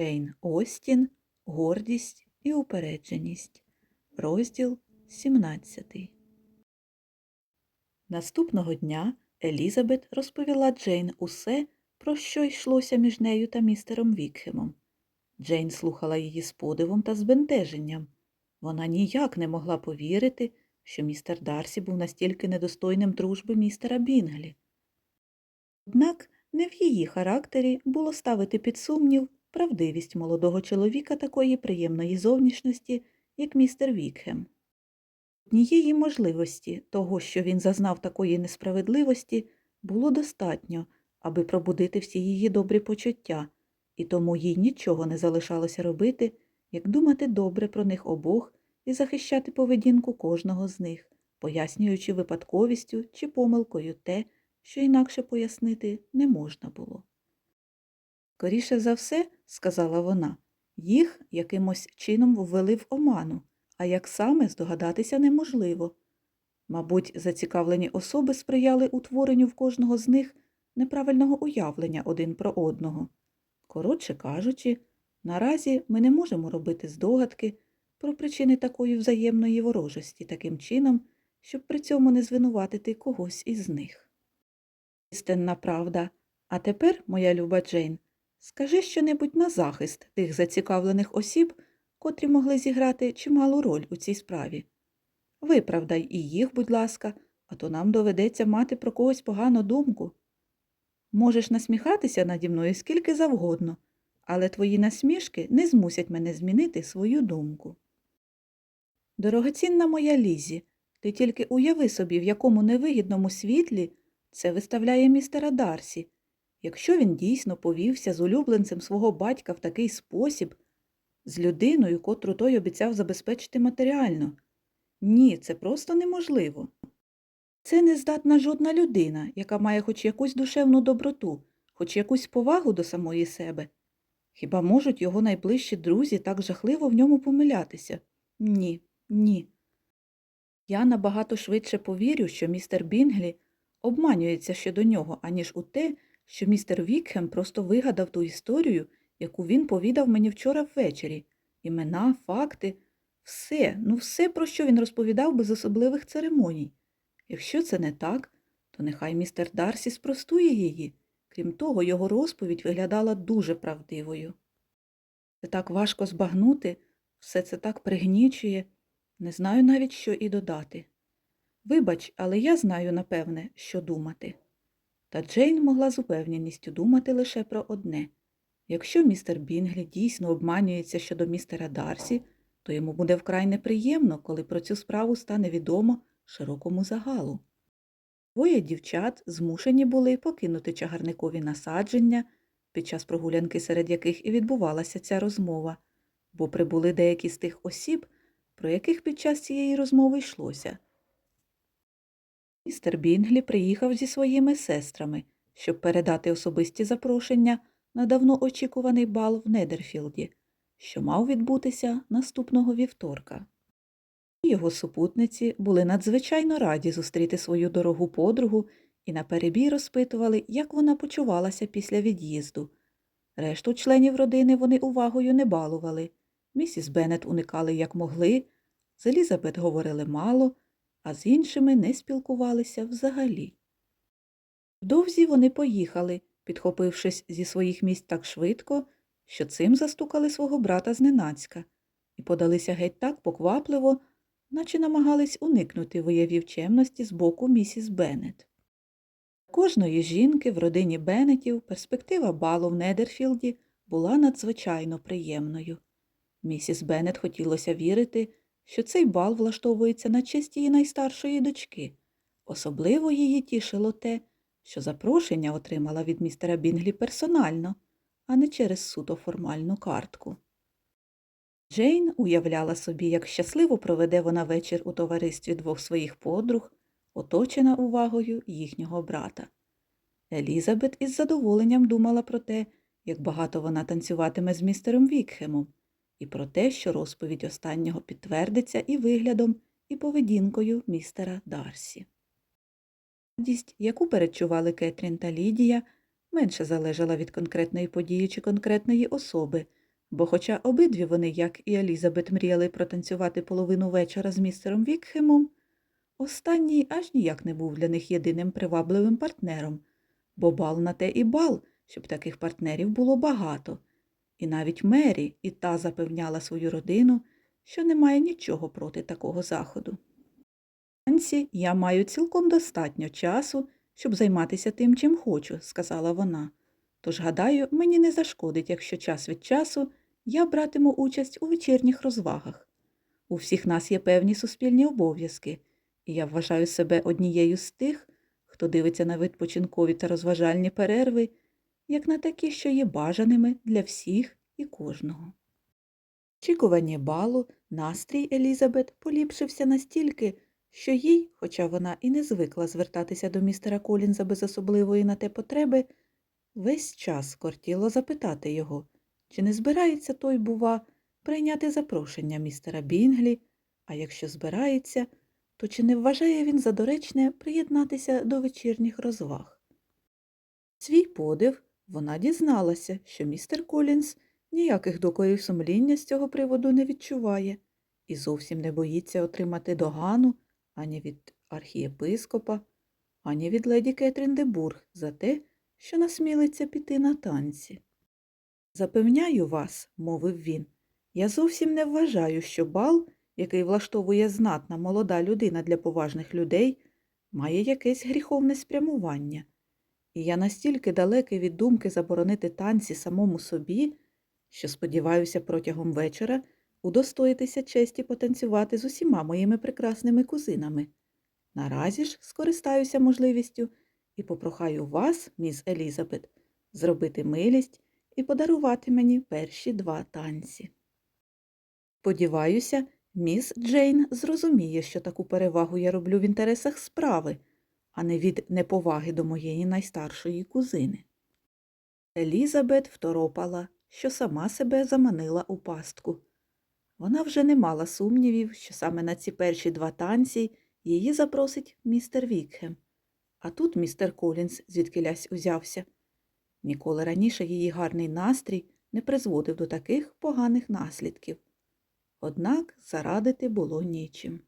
Джейн Остін, гордість і упередженість. Розділ 17. Наступного дня Елізабет розповіла Джейн усе, про що йшлося між нею та містером Вікхемом. Джейн слухала її з подивом та збентеженням. Вона ніяк не могла повірити, що містер Дарсі був настільки недостойним дружби містера Бінглі. Однак не в її характері було ставити під сумнів правдивість молодого чоловіка такої приємної зовнішності, як містер Вікхем. Однієї можливості того, що він зазнав такої несправедливості, було достатньо, аби пробудити всі її добрі почуття, і тому їй нічого не залишалося робити, як думати добре про них обох і захищати поведінку кожного з них, пояснюючи випадковістю чи помилкою те, що інакше пояснити не можна було. Скоріше за все, сказала вона, їх якимось чином ввели в оману, а як саме здогадатися неможливо. Мабуть, зацікавлені особи сприяли утворенню в кожного з них неправильного уявлення один про одного. Коротше кажучи, наразі ми не можемо робити здогадки про причини такої взаємної ворожості таким чином, щоб при цьому не звинуватити когось із них. Істинна правда. А тепер, моя люба Джейн, скажи щонебудь на захист тих зацікавлених осіб, котрі могли зіграти чималу роль у цій справі. Виправдай і їх, будь ласка, а то нам доведеться мати про когось погану думку. Можеш насміхатися наді мною скільки завгодно, але твої насмішки не змусять мене змінити свою думку. Дорогоцінна моя Лізі, ти тільки уяви собі, в якому невигідному світлі це виставляє містера Дарсі. Якщо він дійсно повівся з улюбленцем свого батька в такий спосіб, з людиною, котру той обіцяв забезпечити матеріально. Ні, це просто неможливо. Це не здатна жодна людина, яка має хоч якусь душевну доброту, хоч якусь повагу до самої себе. Хіба можуть його найближчі друзі так жахливо в ньому помилятися? Ні, ні. Я набагато швидше повірю, що містер Бінглі обманюється щодо нього, аніж у те, що містер Вікхем просто вигадав ту історію, яку він повідав мені вчора ввечері. Імена, факти, все, ну все, про що він розповідав без особливих церемоній. Якщо це не так, то нехай містер Дарсі спростує її. Крім того, його розповідь виглядала дуже правдивою. Це так важко збагнути, все це так пригнічує, не знаю навіть, що і додати. Вибач, але я знаю, напевне, що думати. Та Джейн могла з упевненістю думати лише про одне. Якщо містер Бінглі дійсно обманюється щодо містера Дарсі, то йому буде вкрай неприємно, коли про цю справу стане відомо широкому загалу. Двоє дівчат змушені були покинути чагарникові насадження, під час прогулянки, серед яких і відбувалася ця розмова, бо прибули деякі з тих осіб, про яких під час цієї розмови йшлося. Містер Бінглі приїхав зі своїми сестрами, щоб передати особисті запрошення на давно очікуваний бал в Недерфілді, що мав відбутися наступного вівторка. Його супутниці були надзвичайно раді зустріти свою дорогу подругу і наперебій розпитували, як вона почувалася після від'їзду. Решту членів родини вони увагою не балували. Місіс Беннет уникали як могли, з Елізабет говорили мало, а з іншими не спілкувалися взагалі. Вдовзі вони поїхали, підхопившись зі своїх місць так швидко, що цим застукали свого брата зненацька, і подалися геть так поквапливо, наче намагались уникнути виявів чемності з боку місіс Беннет. Кожної жінки в родині Беннетів перспектива балу в Недерфілді була надзвичайно приємною. Місіс Беннет хотілося вірити, що цей бал влаштовується на честь її найстаршої дочки. Особливо її тішило те, що запрошення отримала від містера Бінглі персонально, а не через суто формальну картку. Джейн уявляла собі, як щасливо проведе вона вечір у товаристві двох своїх подруг, оточена увагою їхнього брата. Елізабет із задоволенням думала про те, як багато вона танцюватиме з містером Вікхемом, і про те, що розповідь останнього підтвердиться і виглядом, і поведінкою містера Дарсі. Радість, яку передчували Кетрін та Лідія, менше залежала від конкретної події чи конкретної особи, Бо хоча обидві вони, як і Елізабет, мріяли протанцювати половину вечора з містером Вікхемом, останній аж ніяк не був для них єдиним привабливим партнером, бо бал на те і бал, щоб таких партнерів було багато. І навіть Мері і та запевняла свою родину, що немає нічого проти такого заходу. Танці я маю цілком достатньо часу, щоб займатися тим, чим хочу, сказала вона. Тож, гадаю, мені не зашкодить, якщо час від часу я братиму участь у вечірніх розвагах. У всіх нас є певні суспільні обов'язки, і я вважаю себе однією з тих, хто дивиться на відпочинкові та розважальні перерви, як на такі, що є бажаними для всіх і кожного. Очікування балу настрій Елізабет поліпшився настільки, що їй, хоча вона і не звикла звертатися до містера Колінза без особливої на те потреби, весь час кортіло запитати його, чи не збирається той, бува, прийняти запрошення містера Бінглі, а якщо збирається, то чи не вважає він за доречне приєднатися до вечірніх розваг? Свій подив вона дізналася, що містер Колінз ніяких докорів сумління з цього приводу не відчуває і зовсім не боїться отримати догану ані від архієпископа, ані від леді Кетрін де Бург за те, що насмілиться піти на танці. Запевняю вас, мовив він, я зовсім не вважаю, що бал, який влаштовує знатна молода людина для поважних людей, має якесь гріховне спрямування. І я настільки далекий від думки заборонити танці самому собі, що сподіваюся протягом вечора удостоїтися честі потанцювати з усіма моїми прекрасними кузинами. Наразі ж скористаюся можливістю і попрохаю вас, міс Елізабет, зробити милість і подарувати мені перші два танці. Сподіваюся, міс Джейн зрозуміє, що таку перевагу я роблю в інтересах справи, а не від неповаги до моєї найстаршої кузини. Елізабет второпала, що сама себе заманила у пастку. Вона вже не мала сумнівів, що саме на ці перші два танці її запросить містер Вікхем. А тут містер Колінс звідкилясь узявся. Ніколи раніше її гарний настрій не призводив до таких поганих наслідків. Однак зарадити було нічим.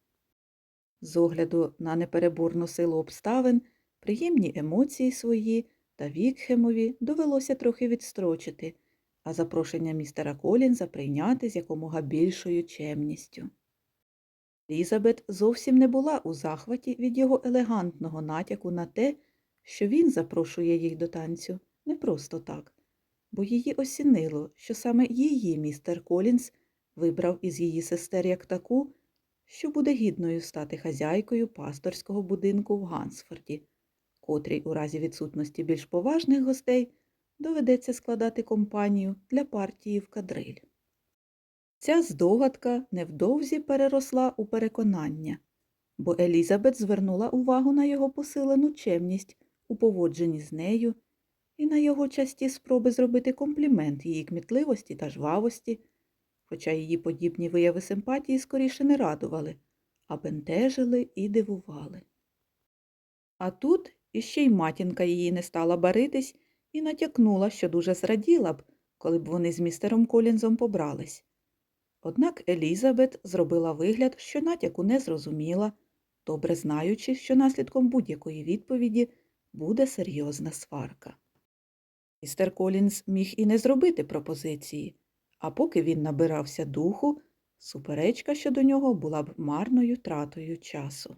З огляду на непереборну силу обставин, приємні емоції свої та Вікхемові довелося трохи відстрочити, а запрошення містера Колінза прийняти з якомога більшою чемністю. Елізабет зовсім не була у захваті від його елегантного натяку на те, що він запрошує їх до танцю не просто так, бо її осінило, що саме її містер Колінз вибрав із її сестер як таку, що буде гідною стати хазяйкою пасторського будинку в Гансфорді, котрій у разі відсутності більш поважних гостей доведеться складати компанію для партії в кадриль. Ця здогадка невдовзі переросла у переконання, бо Елізабет звернула увагу на його посилену чемність у поводженні з нею і на його часті спроби зробити комплімент її кмітливості та жвавості, хоча її подібні вияви симпатії скоріше не радували, а бентежили і дивували. А тут іще й матінка її не стала баритись і натякнула, що дуже зраділа б, коли б вони з містером Колінзом побрались. Однак Елізабет зробила вигляд, що натяку не зрозуміла, добре знаючи, що наслідком будь-якої відповіді буде серйозна сварка. Містер Колінз міг і не зробити пропозиції, а поки він набирався духу, суперечка щодо нього була б марною тратою часу.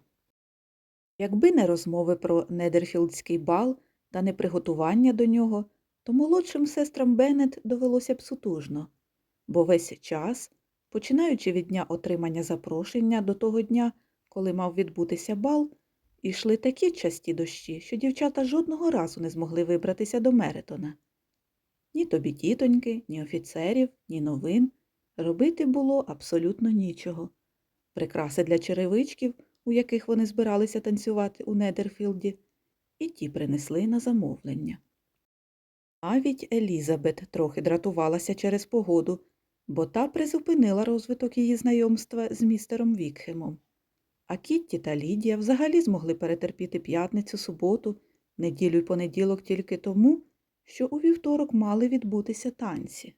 Якби не розмови про Недерфілдський бал та не приготування до нього, то молодшим сестрам Беннет довелося б сутужно, бо весь час, починаючи від дня отримання запрошення до того дня, коли мав відбутися бал, ішли такі часті дощі, що дівчата жодного разу не змогли вибратися до Меретона. Ні тобі тітоньки, ні офіцерів, ні новин робити було абсолютно нічого. Прикраси для черевичків, у яких вони збиралися танцювати у Недерфілді, і ті принесли на замовлення. Навіть Елізабет трохи дратувалася через погоду, бо та призупинила розвиток її знайомства з містером Вікхемом. А Кітті та Лідія взагалі змогли перетерпіти п'ятницю, суботу, неділю й понеділок тільки тому, що у вівторок мали відбутися танці.